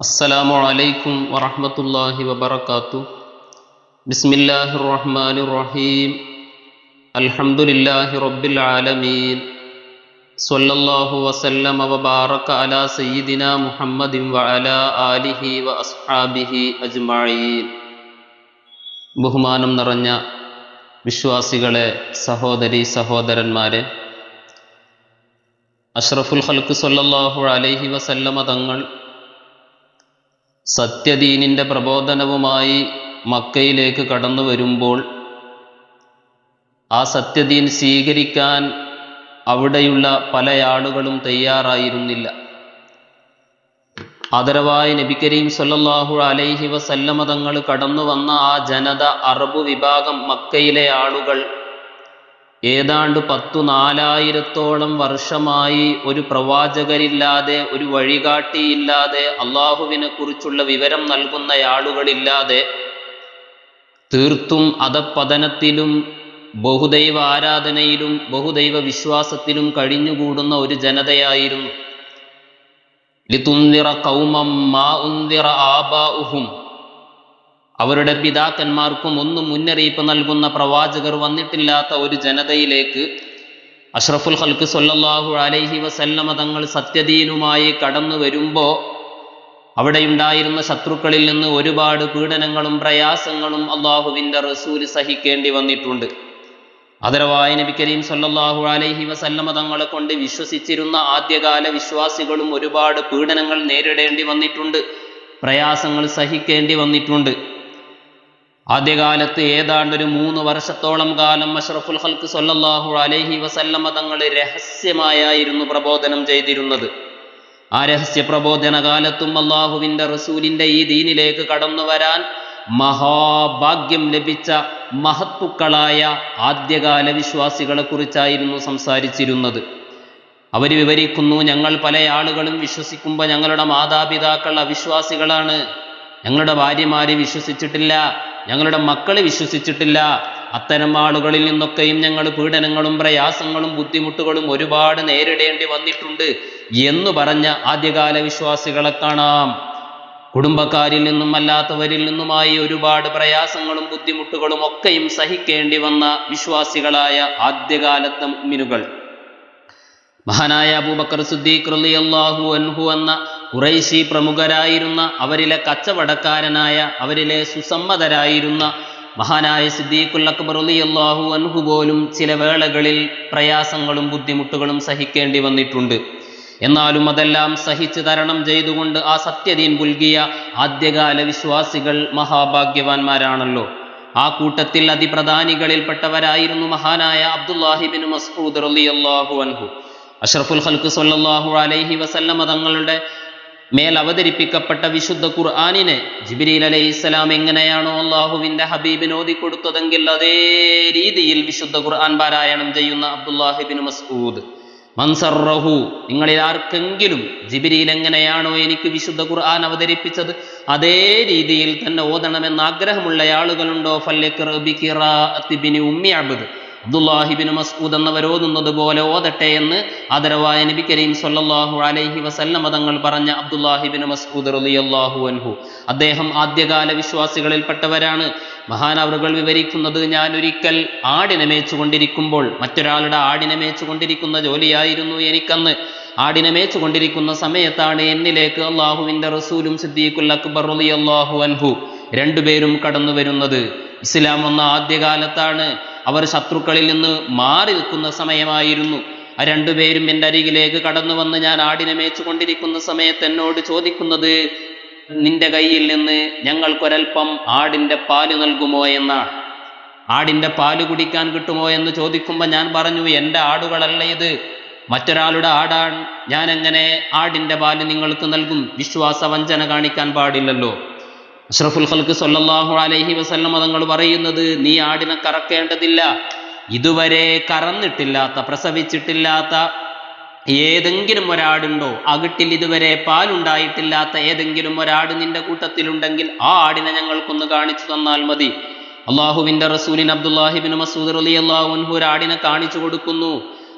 അസ്സലാമു അലൈക്കും വറഹമത്തല്ലാഹി വബർക്കാത്തു ബിസ്മില്ലാഹി റഹ്മാൻ റഹീം അൽഹംദുലില്ലാഹി റബ്ബിൽ ആലമീൻ സ്വല്ലല്ലാഹു വസല്ലമ വബാറക അലാ സയ്യിദിന മുഹമ്മദിൻ വഅല ആലിഹി വ അസ്ഹാബിഹി അജ്മഈൻ. ബഹുമാനം നിറഞ്ഞ വിശ്വാസികളെ സഹോദരി സഹോദരന്മാരെ അഷ്റഫുൽ ഖൽക്ക് സ്വല്ലല്ലാഹു അലൈഹി വസല്ലമ തങ്ങൾ സത്യദീനിന്റെ പ്രബോധനവുമായി മക്കയിലേക്ക് കടന്നു വരുമ്പോൾ ആ സത്യദീൻ സ്വീകരിക്കാൻ അവിടെയുള്ള പല ആളുകളും തയ്യാറായിരുന്നില്ല. ആദരവായി നബി കരീം സല്ലാഹു അലൈഹി വസല്ലമതങ്ങൾ കടന്നു വന്ന ആ ജനത അറബ് വിഭാഗം മക്കയിലെ ആളുകൾ ഏതാണ്ട് പത്തു നാലായിരത്തോളം വർഷമായി ഒരു പ്രവാചകരില്ലാതെ ഒരു വഴികാട്ടിയില്ലാതെ അള്ളാഹുവിനെ കുറിച്ചുള്ള വിവരം നൽകുന്ന ആളുകളില്ലാതെ തീർത്തും അധപ്പതനത്തിലും ബഹുദൈവ ആരാധനയിലും ബഹുദൈവ വിശ്വാസത്തിലും കഴിഞ്ഞുകൂടുന്ന ഒരു ജനതയായിരുന്നു. ലിതുന്തിറ കൗമം മാ ഉന്തിറ ആബാ ആബാഉഹും. അവരുടെ പിതാക്കന്മാർക്കും ഒന്നും മുന്നറിയിപ്പ് നൽകുന്ന പ്രവാചകർ വന്നിട്ടില്ലാത്ത ഒരു ജനതയിലേക്ക് അഷ്റഫുൽ ഹൽക്ക് സൊല്ലാഹു അലൈഹി വസല്ലമ തങ്ങൾ സത്യദീനുമായി കടന്നു വരുമ്പോൾ അവിടെയുണ്ടായിരുന്ന ശത്രുക്കളിൽ നിന്ന് ഒരുപാട് പീഡനങ്ങളും പ്രയാസങ്ങളും അള്ളാഹുവിന്റെ റസൂൽ സഹിക്കേണ്ടി വന്നിട്ടുണ്ട്. അതരവായ നബി കരീം സൊല്ലാഹു അലൈഹി വസല്ലമ തങ്ങളെ കൊണ്ട് വിശ്വസിച്ചിരുന്ന ആദ്യകാല വിശ്വാസികളും ഒരുപാട് പീഡനങ്ങൾ നേരിടേണ്ടി വന്നിട്ടുണ്ട് പ്രയാസങ്ങൾ സഹിക്കേണ്ടി വന്നിട്ടുണ്ട്. ആദ്യകാലത്ത് ഏതാണ്ട് ഒരു മൂന്ന് വർഷത്തോളം കാലം അഷ്റഫുൽ ഹൽക്ക് സൊല്ലാഹു അലൈഹി വസല്ലമ തങ്ങൾ രഹസ്യമായായിരുന്നു പ്രബോധനം ചെയ്തിരുന്നത്. ആ രഹസ്യ പ്രബോധന കാലത്തും അള്ളാഹുവിന്റെ റസൂലിന്റെ ഈ ദീനിലേക്ക് കടന്നു വരാൻ മഹാഭാഗ്യം ലഭിച്ച മഹത്തുക്കളായ ആദ്യകാല വിശ്വാസികളെ കുറിച്ചായിരുന്നു സംസാരിച്ചിരുന്നത്. അവർ വിവരിക്കുന്നു ഞങ്ങൾ പല ആളുകളും വിശ്വസിക്കുമ്പോൾ ഞങ്ങളുടെ മാതാപിതാക്കൾ അവിശ്വാസികളാണ്. ഞങ്ങളുടെ ഭാര്യമാര് വിശ്വസിച്ചിട്ടില്ല. ഞങ്ങളുടെ മക്കളെ വിശ്വസിച്ചിട്ടില്ല. അത്തരം ആളുകളിൽ നിന്നൊക്കെയും ഞങ്ങൾ പീഡനങ്ങളും പ്രയാസങ്ങളും ബുദ്ധിമുട്ടുകളും ഒരുപാട് നേരിടേണ്ടി വന്നിട്ടുണ്ട് എന്ന് പറഞ്ഞ ആദ്യകാല വിശ്വാസികളെ കാണാം. കുടുംബക്കാരിൽ നിന്നും അല്ലാത്തവരിൽ നിന്നുമായി ഒരുപാട് പ്രയാസങ്ങളും ബുദ്ധിമുട്ടുകളും ഒക്കെയും സഹിക്കേണ്ടി വന്ന വിശ്വാസികളായ ആദ്യകാലത്തെ മിനുകൾ മഹാനായ അബൂബക്കർ സുദ്ദീഖ് റളിയല്ലാഹു അൻഹു എന്ന കുറൈശി പ്രമുഖരായിരുന്ന അവരിലെ കച്ചവടക്കാരനായ അവരിലെ സുസമ്മതരായിരുന്ന മഹാനായ സിദ്ദീഖുൽ അക്ബർ റളിയല്ലാഹു അൻഹു പോലും ചില വേളകളിൽ പ്രയാസങ്ങളും ബുദ്ധിമുട്ടുകളും സഹിക്കേണ്ടി വന്നിട്ടുണ്ട്. എന്നാലും അതെല്ലാം സഹിച്ചു തരണം ചെയ്തുകൊണ്ട് ആ സത്യദീൻ പുൽകിയ ആദ്യകാല വിശ്വാസികൾ മഹാഭാഗ്യവാന്മാരാണല്ലോ. ആ കൂട്ടത്തിൽ അതിപ്രധാനികളിൽപ്പെട്ടവരായിരുന്നു മഹാനായ അബ്ദുല്ലാഹിബിൻ മസ്ഊദ് റളിയല്ലാഹു അൻഹു. അഷ്റഫുൽ ഖൽക്ക് സല്ലല്ലാഹു അലൈഹി വസല്ലമ തങ്ങളുടെ മേൽ അവതരിപ്പിക്കപ്പെട്ട വിശുദ്ധ ഖുർആാനിനെ ജിബിരിൽ അലൈഹി ഇസ്ലാം എങ്ങനെയാണോ അള്ളാഹുവിന്റെ ഹബീബിന് ഓതിക്കൊടുത്തതെങ്കിൽ അതേ രീതിയിൽ വിശുദ്ധ ഖുർആൻ പാരായണം ചെയ്യുന്ന അബ്ദുല്ലാഹിബിൻ മസ്ഊദ്. മൻസറഹു നിങ്ങളിൽ ആർക്കെങ്കിലും ജിബിരിയിൽ എങ്ങനെയാണോ എനിക്ക് വിശുദ്ധ ഖുർആൻ അവതരിപ്പിച്ചത് അതേ രീതിയിൽ തന്നെ ഓതണമെന്ന് ആഗ്രഹമുള്ള ആളുകളുണ്ടോ? ഫല്യബിനി ഉമ്മി അബദ് അബ്ദുല്ലാഹിബിൻ മസ്ഊദ് എന്നവർ ഓതുന്നത് പോലെ ഓതട്ടെ എന്ന് ആദരവായ നബി കരീം സൊല്ലാഹു അലൈഹി വസല്ലമ തങ്ങൾ പറഞ്ഞ അബ്ദുല്ലാഹിബിൻ മസ്ഊദ് റളിയല്ലാഹു അൻഹു. അദ്ദേഹം ആദ്യകാല വിശ്വാസികളിൽപ്പെട്ടവരാണ്. മഹാനവറുകൾ വിവരിക്കുന്നത് ഞാൻ ഒരിക്കൽ ആടിനെ മേച്ചുകൊണ്ടിരിക്കുമ്പോൾ മറ്റൊരാളുടെ ആടിനെ മേച്ചുകൊണ്ടിരിക്കുന്ന ജോലിയായിരുന്നു എനിക്കന്ന്. ആടിനെ മേച്ചുകൊണ്ടിരിക്കുന്ന സമയത്താണ് എന്നിലേക്ക് അള്ളാഹുവിന്റെ റസൂലും സിദ്ദീഖുൽ അക്ബർ റളിയല്ലാഹു അൻഹു രണ്ടുപേരും കടന്നു വരുന്നത് ഇസ്ലാം വന്ന ആദ്യകാലത്താണ്. അവർ ശത്രുക്കളിൽ നിന്ന് മാറി നിൽക്കുന്ന സമയമായിരുന്നു. ആ രണ്ടുപേരും എന്റെ അരികിലേക്ക് കടന്നു വന്ന് ഞാൻ ആടിനെ മേച്ചുകൊണ്ടിരിക്കുന്ന സമയത്ത് എന്നോട് ചോദിക്കുന്നത് നിന്റെ കയ്യിൽ നിന്ന് ഞങ്ങൾക്കൊരൽപ്പം ആടിന്റെ പാൽ നൽകുമോ എന്നാണ് ആടിന്റെ പാൽ കുടിക്കാൻ കിട്ടുമോ എന്ന് ചോദിക്കുമ്പോൾ ഞാൻ പറഞ്ഞു എന്റെ ആടുകളല്ല ഇത്. മറ്റൊരാളുടെ ആടാണ്. ഞാൻ എങ്ങനെ ആടിന്റെ പാൽ നിങ്ങൾക്ക് നൽകും? വിശ്വാസ വഞ്ചന കാണിക്കാൻ പാടില്ലല്ലോ. അഷ്റഫുൽ ഖൽക്ക് സല്ലല്ലാഹു അലൈഹി വസല്ലം തങ്ങൾ പറയുന്നത് നീ ആടിനെ കറക്കേണ്ടതില്ല. ഇതുവരെ കറന്നിട്ടില്ലാത്ത പ്രസവിച്ചിട്ടില്ലാത്ത ഏതെങ്കിലും ഒരാടുണ്ടോ? അകിട്ടിൽ ഇതുവരെ പാലുണ്ടായിട്ടില്ലാത്ത ഏതെങ്കിലും ഒരാട് നിന്റെ കൂട്ടത്തിലുണ്ടെങ്കിൽ ആ ആടിനെ ഞങ്ങൾക്കൊന്ന് കാണിച്ചു തന്നാൽ മതി. അള്ളാഹുവിന്റെ റസൂലിൻ അബ്ദുല്ലാഹിബിൻ മസൂദ് അലി അള്ളാഹുൻഹു ഒരാടിനെ കാണിച്ചു കൊടുക്കുന്നു.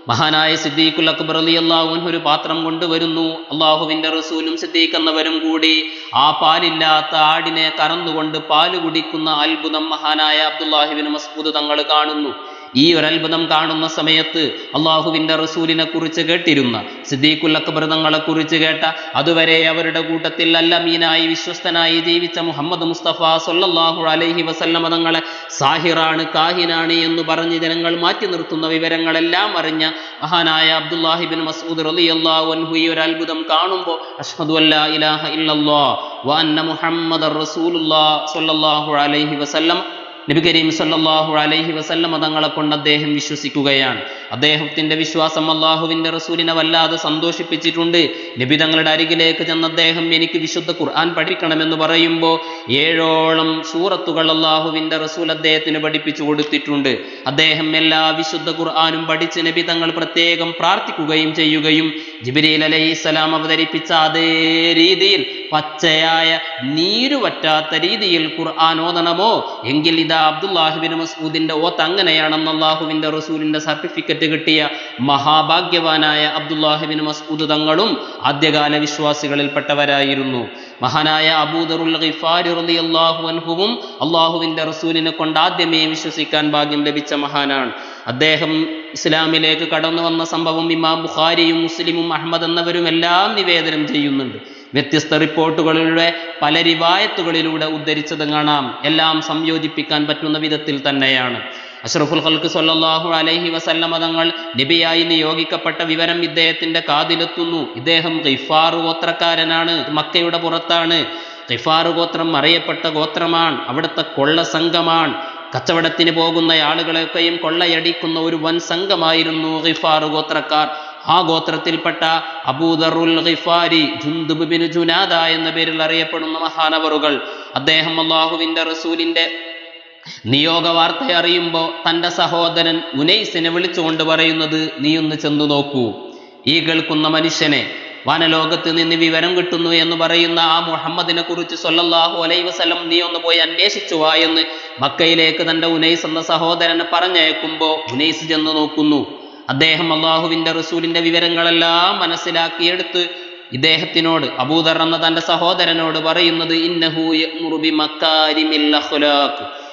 മഹാനായ സിദ്ദീഖുൽ അക്ബർ അലി അള്ളാഹുൻ ഒരു പാത്രം കൊണ്ടുവരുന്നു. അള്ളാഹുവിന്റെ റസൂലും സിദ്ദീഖ് എന്നവരും കൂടി ആ പാലില്ലാത്ത ആടിനെ കറന്നുകൊണ്ട് പാൽ കുടിക്കുന്ന അത്ഭുതം മഹാനായ അബ്ദുല്ലാഹിബിൻ മസ്കൂദ് തങ്ങൾ കാണുന്നു. ഈ ഒരു അത്ഭുതം കാണുന്ന സമയത്ത് അള്ളാഹുവിന്റെ റസൂലിനെ കുറിച്ച് കേട്ടിരുന്ന സിദ്ദീഖുൽ കുറിച്ച് കേട്ട അതുവരെ അവരുടെ കൂട്ടത്തിൽ അല്ലമീനായി വിശ്വസ്തനായി ജീവിച്ച മുഹമ്മദ് മുസ്തഫ സൊല്ലാഹു അലൈഹി വസല്ലമ തങ്ങളെ സാഹിറാണ് കാഹിനാണ് എന്ന് പറഞ്ഞ് ജനങ്ങൾ മാറ്റി നിർത്തുന്ന വിവരങ്ങളെല്ലാം അറിഞ്ഞ മഹാനായ അബ്ദുല്ലാഹിബിൻ മസൂദ് റലി അള്ളാഹു അൻഹു ഈ ഒരു അത്ഭുതം കാണുമ്പോൾ അഷ്ഹദു അല്ലാ ഇലാഹ ഇല്ലല്ലാ വ അന്ന മുഹമ്മദ് സൊല്ലാഹു അലൈഹി വസല്ലം നബി കരീം സല്ലാഹു അലൈഹി വസല്ലം തങ്ങളെ കൊണ്ട് അദ്ദേഹം വിശ്വസിക്കുകയാണ്. അദ്ദേഹത്തിന്റെ വിശ്വാസം അള്ളാഹുവിന്റെ റസൂലിനെ വല്ലാതെ സന്തോഷിപ്പിച്ചിട്ടുണ്ട്. നബി തങ്ങളുടെ അരികിലേക്ക് ചെന്ന അദ്ദേഹം എനിക്ക് വിശുദ്ധ ഖുർആൻ പഠിക്കണമെന്ന് പറയുമ്പോൾ ഏഴോളം സൂറത്തുകൾ അള്ളാഹുവിന്റെ റസൂൽ അദ്ദേഹത്തിന് പഠിപ്പിച്ചു കൊടുത്തിട്ടുണ്ട്. അദ്ദേഹം എല്ലാ വിശുദ്ധ ഖുർആാനും പഠിച്ച് നബി തങ്ങൾ പ്രത്യേകം പ്രാർത്ഥിക്കുകയും ചെയ്യുകയും ജിബിരിൽ അലൈഹിസ്സലാം അവതരിപ്പിച്ച അതേ രീതിയിൽ പച്ചയായ നീരുവറ്റാത്ത രീതിയിൽ ഖുർആൻ ഓതണമോ? എങ്കിൽ ഇതാ അബ്ദുല്ലാഹിബിൻ മസൂദിന്റെ ഓത്ത് അങ്ങനെയാണെന്ന് അള്ളാഹുവിന്റെ റസൂലിന്റെ സർട്ടിഫിക്കറ്റ് കിട്ടിയ മഹാഭാഗ്യവാനായ അബ്ദുല്ലാഹിബിൻ മസ്ഊദ് തങ്ങളും ആദ്യകാല വിശ്വാസികളിൽപ്പെട്ടവരായിരുന്നു. മഹാനായ അബൂദറുൽ റളിയല്ലാഹു അൻഹുവും അള്ളാഹുവിന്റെ റസൂലിനെ കൊണ്ട് ആദ്യമേ വിശ്വസിക്കാൻ ഭാഗ്യം ലഭിച്ച മഹാനാണ്. അദ്ദേഹം ഇസ്ലാമിലേക്ക് കടന്നു വന്ന സംഭവം ഇമാം ബുഖാരിയും മുസ്ലിമും അഹമ്മദ് എന്നവരും എല്ലാം നിവേദനം ചെയ്യുന്നുണ്ട്. വ്യത്യസ്ത റിപ്പോർട്ടുകളിലൂടെ പല റിവായത്തുകളിലൂടെ ഉദ്ധരിച്ചത് കാണാം. എല്ലാം സംയോജിപ്പിക്കാൻ പറ്റുന്ന വിധത്തിൽ തന്നെയാണ്. അഷ്റഫുൽ ഖൽക്ക് സല്ലല്ലാഹു അലൈഹി വസല്ലമ തങ്ങൾ നബിയായി നിയോഗിക്കപ്പെട്ട വിവരം ഇദ്ദേഹത്തിന്റെ കാതിലെത്തുന്നു. ഇദ്ദേഹം ഗിഫാർ ഗോത്രക്കാരനാണ്. മക്കയുടെ പുറത്താണ്. ഗിഫാർ ഗോത്രം അറിയപ്പെട്ട ഗോത്രമാണ്. അവിടുത്തെ കൊള്ള സംഘമാണ്. കച്ചവടത്തിന് പോകുന്ന ആളുകളെയൊക്കെയും കൊള്ളയടിക്കുന്ന ഒരു വൻ സംഘമായിരുന്നു ഗിഫാർ ഗോത്രക്കാർ. ആ ഗോത്രത്തിൽപ്പെട്ട അബൂദറുൽ ഗിഫാരി ജുന്ദുബിൻ ബിൻ ജുനാദ എന്ന പേരിൽ അറിയപ്പെടുന്ന മഹാനവറുകൾ. അദ്ദേഹം അള്ളാഹുവിന്റെ റസൂലിന്റെ നിയോഗ വാർത്ത അറിയുമ്പോൾ തന്റെ സഹോദരൻ ഉനൈസിനെ വിളിച്ചുകൊണ്ട് പറയുന്നത് നീ ഒന്ന് ചെന്നു നോക്കൂ. ഈ കേൾക്കുന്ന മനുഷ്യനെ വനലോകത്ത് നിന്ന് വിവരം കിട്ടുന്നു എന്ന് പറയുന്ന ആ മുഹമ്മദിനെ കുറിച്ച് സൊല്ലാഹു അലൈ വസല്ലം നീ ഒന്ന് പോയി അന്വേഷിച്ചു വാ എന്ന് മക്കയിലേക്ക് തന്റെ ഉനൈസ് എന്ന സഹോദരനെ പറഞ്ഞയക്കുമ്പോൾ ഉനൈസ് ചെന്ന് നോക്കുന്നു. അദ്ദേഹം അള്ളാഹുവിന്റെ റസൂലിന്റെ വിവരങ്ങളെല്ലാം മനസ്സിലാക്കിയെടുത്ത് ഇദ്ദേഹത്തിനോട് അബൂദർ എന്ന തന്റെ സഹോദരനോട് പറയുന്നത് ഇന്നഹു യഅ്മുറു മക്കാരിമില്ല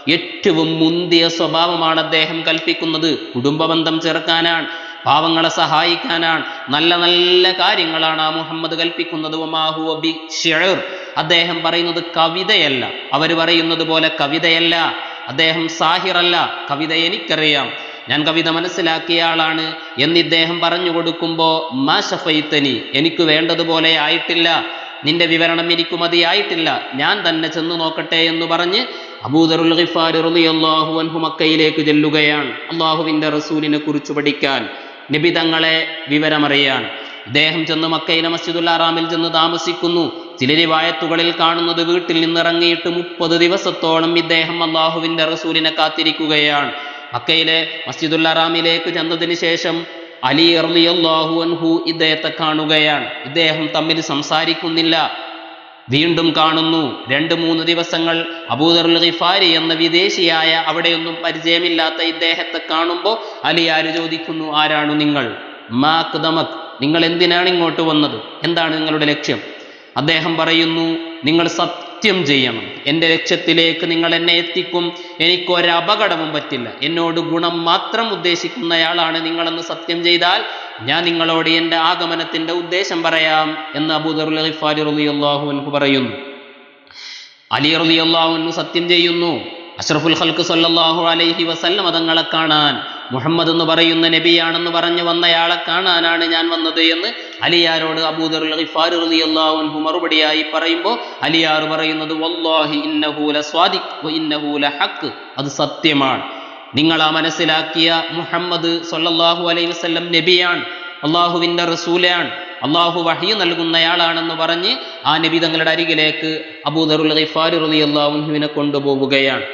ഏറ്റവും മുന്തിയ സ്വഭാവമാണ് അദ്ദേഹം കൽപ്പിക്കുന്നത്. കുടുംബബന്ധം ചേർക്കാനാണ് പാവങ്ങളെ സഹായിക്കാനാണ് നല്ല നല്ല കാര്യങ്ങളാണ് ആ മുഹമ്മദ് കൽപ്പിക്കുന്നത്. അദ്ദേഹം പറയുന്നത് കവിതയല്ല. അവർ പറയുന്നത് പോലെ കവിതയല്ല. അദ്ദേഹം സാഹിറല്ല. കവിത എനിക്കറിയാം. ഞാൻ കവിത മനസ്സിലാക്കിയ ആളാണ് എന്ന് ഇദ്ദേഹം പറഞ്ഞു കൊടുക്കുമ്പോ മാഷഫൈത്തനി എനിക്ക് വേണ്ടതുപോലെ ആയിട്ടില്ല. നിന്റെ വിവരണം എനിക്ക് മതിയായിട്ടില്ല. ഞാൻ തന്നെ ചെന്ന് നോക്കട്ടെ എന്ന് പറഞ്ഞ് അബൂദറുൽ ഗിഫാർ റളിയല്ലാഹു അൻഹു മക്കയിലേക്ക് ചെല്ലുകയാണ്. അള്ളാഹുവിന്റെ റസൂലിനെ കുറിച്ച് പഠിക്കാൻ നബി തങ്ങളെ വിവരമറിയാൻ. ഇദ്ദേഹം ചെന്ന് മക്കയിലെ മസ്ജിദുൽ അറാമിൽ ചെന്ന് താമസിക്കുന്നു. ചില റിവായത്തുകളിൽ കാണുന്നത് വീട്ടിൽ നിന്നിറങ്ങിയിട്ട് മുപ്പത് ദിവസത്തോളം ഇദ്ദേഹം അള്ളാഹുവിന്റെ റസൂലിനെ കാത്തിരിക്കുകയാണ്. മക്കയിലെ മസ്ജിദുൽ അറാമിലേക്ക് ചെന്നതിന് ശേഷം അലി അള്ളാഹു അൻഹു ഇദ്ദേഹത്തെ കാണുകയാണ്. ഇദ്ദേഹം തമ്മിൽ സംസാരിക്കുന്നില്ല. വീണ്ടും കാണുന്നു. രണ്ട് മൂന്ന് ദിവസങ്ങൾ അബൂദറുൽ ഗിഫാരി എന്ന വിദേശിയായ അവിടെയൊന്നും പരിചയമില്ലാത്ത ഇദ്ദേഹത്തെ കാണുമ്പോൾ അലി ആര് ചോദിക്കുന്നു? ആരാണ് നിങ്ങൾ? മാക് ദമക് നിങ്ങൾ എന്തിനാണ് ഇങ്ങോട്ട് വന്നത്? എന്താണ് നിങ്ങളുടെ ലക്ഷ്യം? അദ്ദേഹം പറയുന്നു നിങ്ങൾ സത്യം ചെയ്യണം. എന്റെ ലക്ഷ്യത്തിലേക്ക് നിങ്ങൾ എന്നെ എത്തിക്കും. എനിക്കൊരപകടവും പറ്റില്ല. എന്നോട് ഗുണം മാത്രം ഉദ്ദേശിക്കുന്നയാളാണ് നിങ്ങളെന്ന് സത്യം ചെയ്താൽ ഞാൻ നിങ്ങളോട് എന്റെ ആഗമനത്തിന്റെ ഉദ്ദേശം പറയാം എന്ന് അബൂദർ റളിയല്ലാഹു അൻഹു പറയുന്നു. അലി റളിയല്ലാഹു അൻഹു സത്യം ചെയ്യുന്നു. അഷ്റഫുൽ ഖൽക്ക് സല്ലല്ലാഹു അലൈഹി വസല്ലം തങ്ങളെ കാണാൻ മുഹമ്മദ് എന്ന് പറയുന്ന നബിയാണെന്ന് പറഞ്ഞു വന്നയാളെ കാണാനാണ് ഞാൻ വന്നത് എന്ന് അലിയാരോട് അബൂദർ മറുപടിയായി പറയുമ്പോൾ അലിയാർ പറയുന്നത് വല്ലാഹി അത് സത്യമാണ്. നിങ്ങൾ ആ മനസ്സിലാക്കിയ മുഹമ്മദ് സൊല്ലാഹു അലൈഹി വസ്ലം നബിയാണ് അള്ളാഹുവിന്റെ റസൂലാണ് അള്ളാഹു വഹി നൽകുന്നയാളാണെന്ന് പറഞ്ഞ് ആ നബി തങ്ങളുടെ അരികിലേക്ക് അബൂദറുൽ ഗിഫാർ റളിയല്ലാഹു അൻഹുവിനെ കൊണ്ടുപോവുകയാണ്.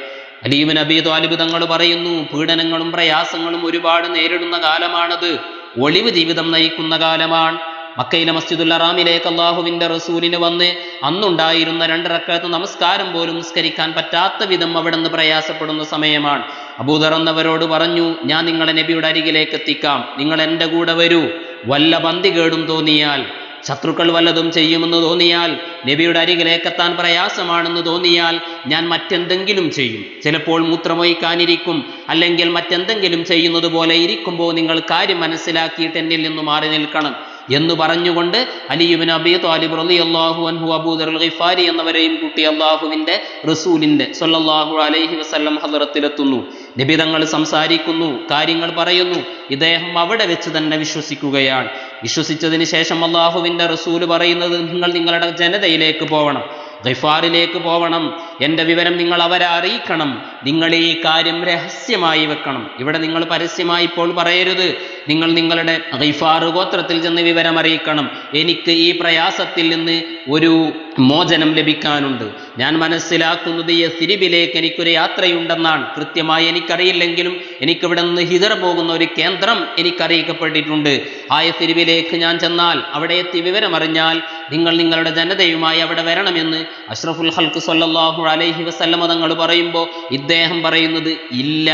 അലീബിൻ നബി താലിബ് തങ്ങൾ പറയുന്നു പീഡനങ്ങളും പ്രയാസങ്ങളും ഒരുപാട് നേരിടുന്ന കാലമാണത്. ഒളിവ് ജീവിതം നയിക്കുന്ന കാലമാണ്. മക്കയിലെ മസ്ജിദുൽ അറാമിലേക്ക് അള്ളാഹുവിന്റെ റസൂലിന് വന്ന് അന്നുണ്ടായിരുന്ന രണ്ടിറക്കത്ത് നമസ്കാരം പോലും നിസ്കരിക്കാൻ പറ്റാത്ത വിധം അവിടെ നിന്ന് പ്രയാസപ്പെടുന്ന സമയമാണ്. അബൂദർ എന്നവരോട് പറഞ്ഞു ഞാൻ നിങ്ങളെ നബിയുടെ അരികിലേക്ക് എത്തിക്കാം. നിങ്ങൾ എന്റെ കൂടെ വരൂ. വല്ല പന്തി കേടും തോന്നിയാൽ ശത്രുക്കൾ വല്ലതും ചെയ്യുമെന്ന് തോന്നിയാൽ നബിയുടെ അരികിലേക്കെത്താൻ പ്രയാസമാണെന്ന് തോന്നിയാൽ ഞാൻ മറ്റെന്തെങ്കിലും ചെയ്യും. ചിലപ്പോൾ മൂത്രമൊഴിക്കാനിരിക്കും. അല്ലെങ്കിൽ മറ്റെന്തെങ്കിലും ചെയ്യുന്നത് പോലെ ഇരിക്കുമ്പോൾ നിങ്ങൾ കാര്യം മനസ്സിലാക്കിയിട്ട് എന്നിൽ നിന്ന് മാറി നിൽക്കണം. എന്ന് പറഞ്ഞുകൊണ്ട് അലിയുബിൻ അബി താലിബ് റലി അള്ളാഹു അൻഹു അബൂദർ ഗിഫാരി എന്നവരെയും കൂട്ടി അള്ളാഹുവിന്റെ റസൂലിന്റെ സൊല്ലാഹു അലൈഹി വസ്ല്ലം ഹദറത്തിലെത്തുന്നു. നിബിതങ്ങൾ സംസാരിക്കുന്നു കാര്യങ്ങൾ പറയുന്നു. ഇദ്ദേഹം അവിടെ വെച്ച് തന്നെ വിശ്വസിക്കുകയാണ്. വിശ്വസിച്ചതിന് ശേഷം അള്ളാഹുവിന്റെ റസൂൽ പറയുന്നത് നിങ്ങൾ നിങ്ങളുടെ ജനതയിലേക്ക് പോകണം ഗൈഫാറിലേക്ക് പോവണം. എന്റെ വിവരം നിങ്ങൾ അവരെ അറിയിക്കണം. നിങ്ങൾ ഈ കാര്യം രഹസ്യമായി വെക്കണം. ഇവിടെ നിങ്ങൾ പരസ്യമായി ഇപ്പോൾ പറയരുത്. നിങ്ങൾ നിങ്ങളുടെ ഗൈഫാറ് ഗോത്രത്തിൽ ചെന്ന് വിവരം അറിയിക്കണം. എനിക്ക് ഈ പ്രയാസത്തിൽ നിന്ന് ഒരു മോചനം ലഭിക്കാനുണ്ട്. ഞാൻ മനസ്സിലാക്കുന്നത് ഈ സിരിബിലേക്ക് എനിക്കൊരു യാത്രയുണ്ടെന്നാണ്. കൃത്യമായി എനിക്കറിയില്ലെങ്കിലും എനിക്കിവിടെ നിന്ന് ഹിതർ പോകുന്ന ഒരു കേന്ദ്രം എനിക്കറിയിക്കപ്പെട്ടിട്ടുണ്ട്. ആ സിരിബിലേക്ക് ഞാൻ ചെന്നാൽ അവിടെ എത്തി വിവരമറിഞ്ഞാൽ നിങ്ങൾ നിങ്ങളുടെ ജനതയുമായി അവിടെ വരണമെന്ന് അഷ്റഫുൽ ഹൽക്ക് സല്ലാഹു അലൈഹി വസല്ലമ തങ്ങൾ പറയുമ്പോൾ ഇദ്ദേഹം പറയുന്നത് ഇല്ല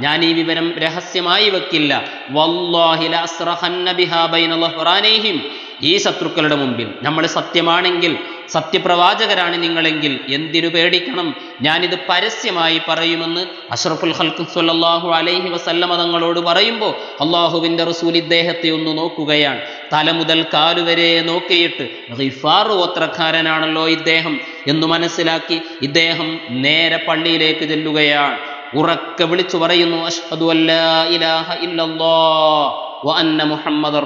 ഞാൻ ഈ വിവരം രഹസ്യമായി വെക്കില്ല. വല്ലാഹി ലഅസ്റഹന്ന ബിഹാ ബൈന ഈ ശത്രുക്കളുടെ മുമ്പിൽ നമ്മൾ സത്യമാണെങ്കിൽ സത്യപ്രവാചകരാണ് നിങ്ങളെങ്കിൽ എന്തിനു പേടിക്കണം? ഞാനിത് പരസ്യമായി പറയുമെന്ന് അഷ്റഫുൽ ഹൽക്കു സല്ലാഹു അലൈഹി വസല്ലമ തങ്ങളോട് പറയുമ്പോൾ അള്ളാഹുവിന്റെ റസൂൽ ഇദ്ദേഹത്തെ ഒന്ന് നോക്കുകയാണ്. തല മുതൽ കാലുവരെ നോക്കിയിട്ട് റിഫാർ ഗോത്രക്കാരനാണല്ലോ ഇദ്ദേഹം എന്ന് മനസ്സിലാക്കി ഇദ്ദേഹം നേരെ പള്ളിയിലേക്ക് ചെല്ലുകയാണ്. ഉറക്കെ വിളിച്ചു പറയുന്നു അഷ്ഹദു അല്ലാ ഇലാഹ ഇല്ലല്ലാഹ്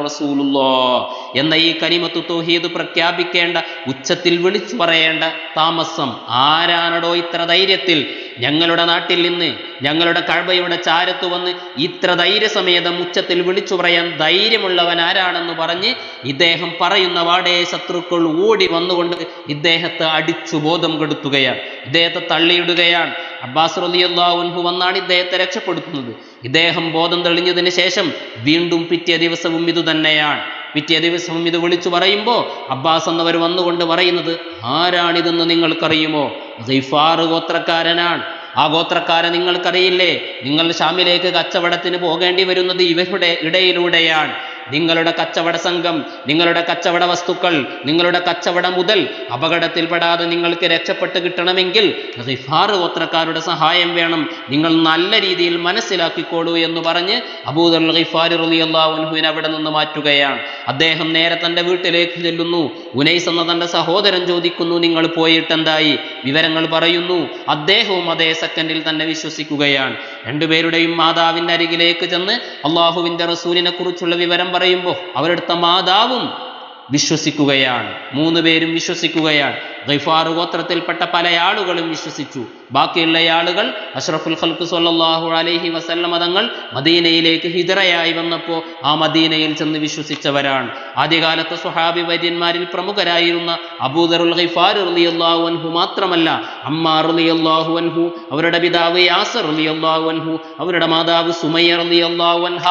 റസൂലുള്ളാഹ് എന്ന ഈ കനിമത്തു തോഹീദ് പ്രഖ്യാപിക്കേണ്ട ഉച്ചത്തിൽ വിളിച്ചു പറയേണ്ട താമസം ആരാണടോ ഇത്ര ധൈര്യത്തിൽ ഞങ്ങളുടെ നാട്ടിൽ നിന്ന് ഞങ്ങളുടെ കഴബയുടെ ചാരത്ത് വന്ന് ഇത്ര ധൈര്യസമേതം ഉച്ചത്തിൽ വിളിച്ചു പറയാൻ ധൈര്യമുള്ളവൻ ആരാണെന്ന് പറഞ്ഞ് ഇദ്ദേഹം പറയുന്ന വാടേ ശത്രുക്കൾ ഓടി വന്നുകൊണ്ട് ഇദ്ദേഹത്തെ അടിച്ചു ബോധം കെടുത്തുകയാണ്. ഇദ്ദേഹത്തെ തള്ളിയിടുകയാണ്. അബ്ബാസ് റലിയുള്ള വന്നാണ് ഇദ്ദേഹത്തെ രക്ഷപ്പെടുത്തുന്നത്. ഇദ്ദേഹം ബോധം തെളിഞ്ഞതിന് ശേഷം വീണ്ടും പിറ്റേ ദിവസവും ഇത് തന്നെയാണ്. പിറ്റേ ദിവസവും ഇത് വിളിച്ചു പറയുമ്പോൾ അബ്ബാസ് എന്നവർ വന്നുകൊണ്ട് പറയുന്നത് ആരാണിതെന്ന് നിങ്ങൾക്കറിയുമോ? ഗിഫാർ ഗോത്രക്കാരനാണ്. ആ ഗോത്രക്കാരെ നിങ്ങൾക്കറിയില്ലേ? നിങ്ങൾ ഷാമിലേക്ക് കച്ചവടത്തിന് പോകേണ്ടി വരുന്നത് ഇവരുടെ ഇടയിലൂടെയാണ്. നിങ്ങളുടെ കച്ചവട സംഘം നിങ്ങളുടെ കച്ചവട വസ്തുക്കൾ നിങ്ങളുടെ കച്ചവട മുതൽ അപകടത്തിൽപ്പെടാതെ നിങ്ങൾക്ക് രക്ഷപ്പെട്ട് കിട്ടണമെങ്കിൽ റിഫാർ ഗോത്രക്കാരുടെ സഹായം വേണം. നിങ്ങൾ നല്ല രീതിയിൽ മനസ്സിലാക്കിക്കോളൂ എന്ന് പറഞ്ഞ് അബൂദർ റളിയല്ലാഹുവിനെ അവിടെ നിന്ന് മാറ്റുകയാണ്. അദ്ദേഹം നേരെ തന്റെ വീട്ടിലേക്ക് ചെല്ലുന്നു. ഉനൈസ് എന്ന തന്റെ സഹോദരൻ ചോദിക്കുന്നു നിങ്ങൾ പോയിട്ട് എന്തായി? വിവരങ്ങൾ പറയുന്നു. അദ്ദേഹവും അതേ സെക്കൻഡിൽ തന്നെ വിശ്വസിക്കുകയാണ്. രണ്ടുപേരുടെയും മാതാവിന്റെ അരികിലേക്ക് ചെന്ന് അള്ളാഹുവിന്റെ റസൂലിനെ കുറിച്ചുള്ള വിവരം പറയുമ്പോൾ അവരെടുത്ത മാതാവും വിശ്വസിക്കുകയാണ്. മൂന്ന് പേരും വിശ്വസിക്കുകയാണ്. ഗൈഫാർ ഗോത്രത്തിൽപ്പെട്ട പല ആളുകളും വിശ്വസിച്ചു. ബാക്കിയുള്ള ആളുകൾ അഷ്റഫുൽ ഖൽക്ക് സല്ലല്ലാഹു അലൈഹി വസല്ല മതങ്ങൾ മദീനയിലേക്ക് ഹിതറയായി വന്നപ്പോൾ ആ മദീനയിൽ ചെന്ന് വിശ്വസിച്ചവരാണ്. ആദ്യകാലത്തെ സുഹാബി വര്യന്മാരിൽ പ്രമുഖരായിരുന്ന അബൂദറുൽ ഗൈഫാർ റളിയല്ലാഹു അൻഹു മാത്രമല്ല അമ്മാർ റളിയല്ലാഹു അൻഹു അവരുടെ പിതാവ് യാസർ റളിയല്ലാഹു അൻഹു അവരുടെ മാതാവ് സുമയ്യ റളിയല്ലാഹു അൻഹ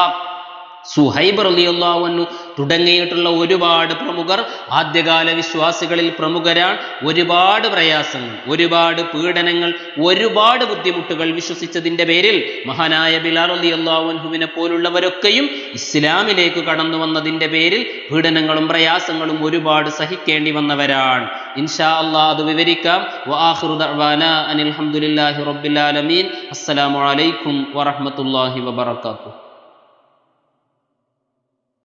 സുഹൈബ് റളിയല്ലാഹു തുടങ്ങിയിട്ടുള്ള ഒരുപാട് പ്രമുഖർ ആദ്യകാല വിശ്വാസികളിൽ പ്രമുഖരാണ്. ഒരുപാട് പ്രയാസങ്ങൾ ഒരുപാട് പീഡനങ്ങൾ ഒരുപാട് ബുദ്ധിമുട്ടുകൾ വിശ്വസിച്ചതിന്റെ പേരിൽ മഹാനായ ബിലാൽ അള്ളാഹുവിനെ പോലുള്ളവരൊക്കെയും ഇസ്ലാമിലേക്ക് കടന്നു വന്നതിന്റെ പേരിൽ പീഡനങ്ങളും പ്രയാസങ്ങളും ഒരുപാട് സഹിക്കേണ്ടി വന്നവരാണ്. ഇൻഷാ അള്ളാഹ് അത് വിവരിക്കാം. അനിൽ ആലമീൻ. അസ്സലാമു അലൈക്കും വറഹ്മത്തുള്ളാഹി വബറകാതുഹു.